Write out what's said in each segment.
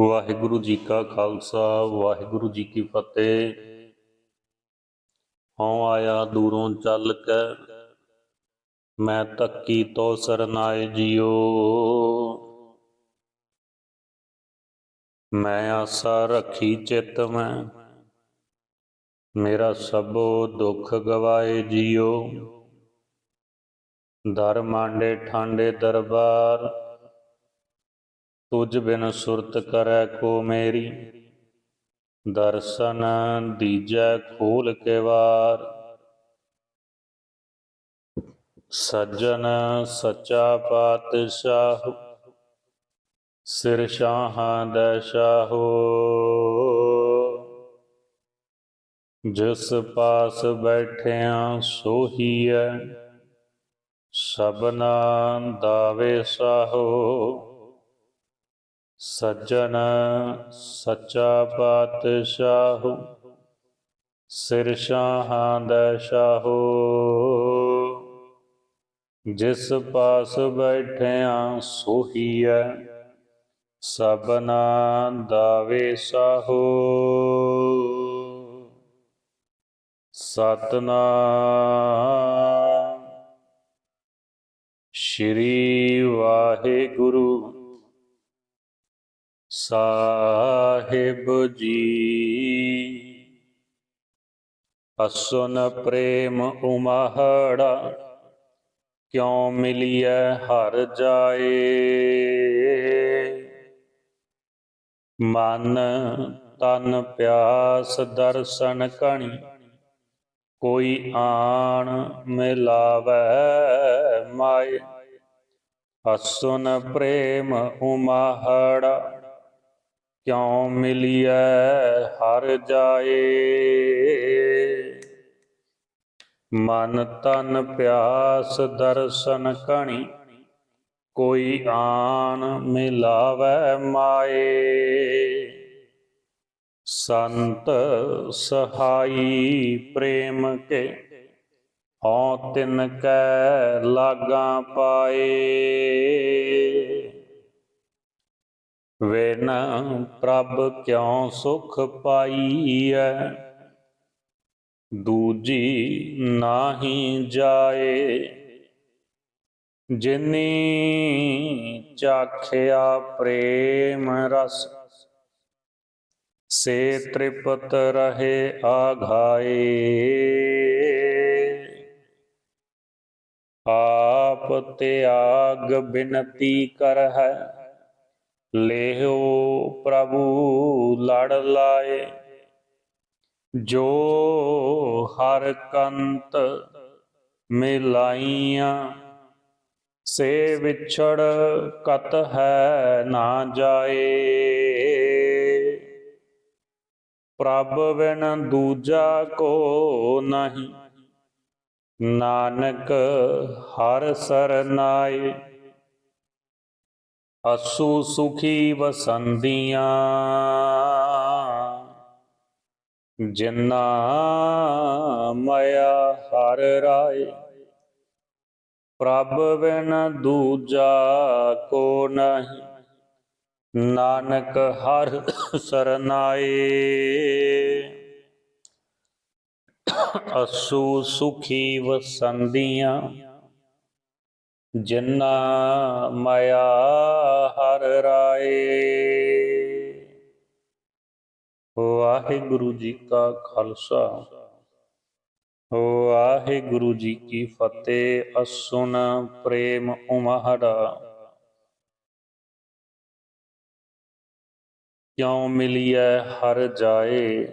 ਵਾਹਿਗੁਰੂ ਜੀ ਕਾ ਖਾਲਸਾ, ਵਾਹਿਗੁਰੂ ਜੀ ਕੀ ਫਤਿਹ। ਹਉ ਆਇਆ ਦੂਰੋਂ ਚੱਲ ਕੇ, ਮੈਂ ਤੱਕੀ ਤੋ ਸਰਨਾਏ ਜਿਉ। ਮੈਂ ਆਸਾ ਰੱਖੀ ਚਿਤ ਮੈਂ, ਮੇਰਾ ਸਭੋ ਦੁੱਖ ਗਵਾਏ ਜਿਉ। ਦਰ ਮਾਂਡੇ ਠਾਂਡੇ ਦਰਬਾਰ ਤੁਝ ਬਿਨ ਸੁਰਤ ਕਰੈ ਕੋ ਮੇਰੀ, ਦਰਸ਼ਨ ਦੀਜੈ ਖੋਲ ਕੇ ਵਾਰ। ਸੱਜਣ ਸੱਚਾ ਪਾਤਸ਼ਾਹ, ਸਿਰ ਸ਼ਾਹਾਂ ਦਾ ਸ਼ਾਹੋ। ਜਿਸ ਪਾਸ ਬੈਠਿਆਂ ਸੋਹੀਐ, ਸਭਨਾ ਦਾਵੇ ਸਾਹੋ। ਸੱਜਣ ਸੱਚਾ ਪਾਤਸ਼ਾਹ, ਸਿਰ ਸ਼ਾਹਾਂ ਦਾ ਸ਼ਾਹੋ। ਜਿਸ ਪਾਸ ਬੈਠਿਆ ਸੋਹੀਐ ਸਭਨਾ ਦਾਵੇ ਸਾਹੋ। ਸਤਨਾਮ, ਸ਼੍ਰੀ ਵਾਹਿਗੁਰੂ। ਸਾਹਿਬ ਜੀ। ਅਸੁਨ ਪ੍ਰੇਮ ਉਮਹੜਾ, ਕਿਉ ਮਿਲਿਐ ਹਰ ਜਾਏ? ਮਨ ਤਨ ਪਿਆਸ ਦਰਸ਼ਨ ਕਣੀ, ਕੋਈ ਆਣ ਮਿਲਾਵੈ ਮਾਏ। ਅਸੁਨ ਪ੍ਰੇਮ ਉਮਹੜਾ ਕਿਉ ਮਿਲਿਐ ਹਰ ਜਾਏ? ਮਨ ਤਨ ਪਿਆਸ ਦਰਸ਼ਨ ਕਣੀ ਕੋਈ ਆਣ ਮਿਲਾਵੈ ਮਾਏ। ਸੰਤ ਸਹਾਈ ਪ੍ਰੇਮ ਕੇ ਹਉ ਤਿਨ ਕੈ ਲਾਗਾ ਪਾਏ। ਵੇਨ ਪ੍ਰਭ ਕਿਉ ਸੁਖ ਪਾਈਐ ਦੂਜੀ ਨਾਹੀ ਜਾਏ ਜਿਨੀ ਚਾਖਿਆ ਪ੍ਰੇਮ ਰਸ ਸੇ ਤ੍ਰਿਪਤ ਰਹੇ ਆਘਾਏ ਆਪ ਤਿਆਗ ਬਿਨਤੀ ਕਰ ਹੈ ਲੇਹੋ ਪ੍ਰਭੂ ਲੜ ਲਾਏ, ਜੋ ਹਰ ਕੰਤ ਮਿਲਾਈਆਂ, ਸੇ ਵਿਛੜ ਕਤ ਹੈ ਨਾ ਜਾਏ। ਪ੍ਰਭ ਬਿਨ ਦੂਜਾ ਕੋ ਨਹੀਂ, ਨਾਨਕ ਹਰ ਸਰਨਾਏ ਅਸੂ ਸੁਖੀ ਵਸੰਦੀਆਂ। ਜਿਨਾ ਮਾਇਆ ਹਰ ਰਾਏ, ਪ੍ਰਭ ਬਿਨ ਦੂਜਾ ਕੋ ਨਹੀਂ। ਨਾਨਕ ਹਰ ਸਰਨਾਏ। ਅਸੂ ਸੁਖੀ ਵਸੰਦੀਆਂ। ਜਿਨਾ ਮਾਇਆ ਹਰ ਰਾਏ। ਵਾਹਿਗੁਰੂ ਜੀ ਕਾ ਖਾਲਸਾ। ਵਾਹਿਗੁਰੂ ਜੀ ਕੀ ਫਤਿਹ। ਅਸੁਨ ਪ੍ਰੇਮ ਉਮਹੜਾ। ਕਿਉ ਮਿਲਿਐ ਹਰ ਜਾਏ।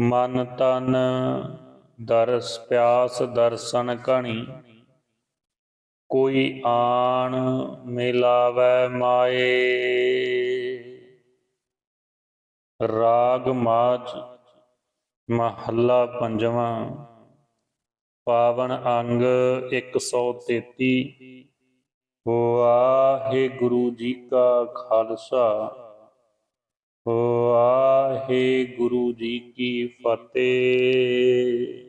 ਮਨ ਤਨ ਦਰਸ ਪਿਆਸ ਦਰਸ਼ਨ ਕਣੀ ਕੋਈ ਆਣ ਮਿਲਾਵੈ ਮਾਏ। ਰਾਗ ਮਾਜ ਮਹੱਲਾ ਪੰਜਵਾਂ। ਪਾਵਨ ਅੰਗ 133 ਵਾਹਿਗੁਰੂ ਜੀ ਕਾ ਖਾਲਸਾ। ਵਾਹਿਗੁਰੂ ਜੀ ਕੀ ਫਤਿਹ।